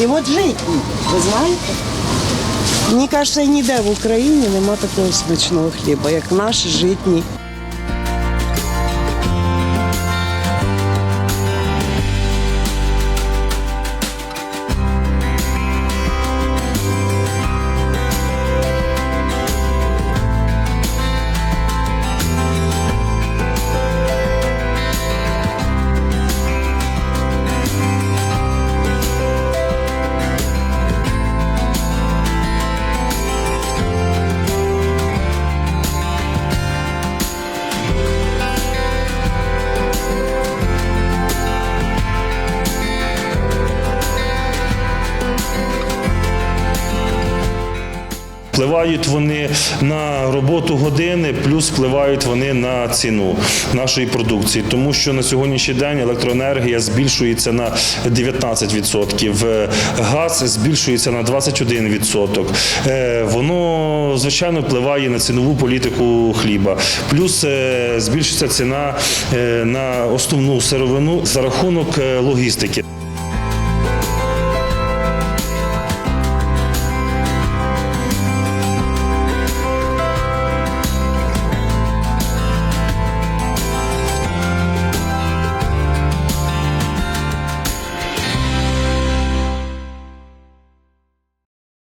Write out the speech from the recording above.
І от житній, ви знаєте? Мені кажеться, ніде в Україні нема такого смачного хліба, як наш житній. Впливають вони на роботу години, плюс впливають вони на ціну нашої продукції, тому що на сьогоднішній день електроенергія збільшується на 19%, е, газ збільшується на 21%. Е, Воно звичайно впливає на цінову політику хліба. Плюс е, збільшується ціна на основну сировину за рахунок логістики.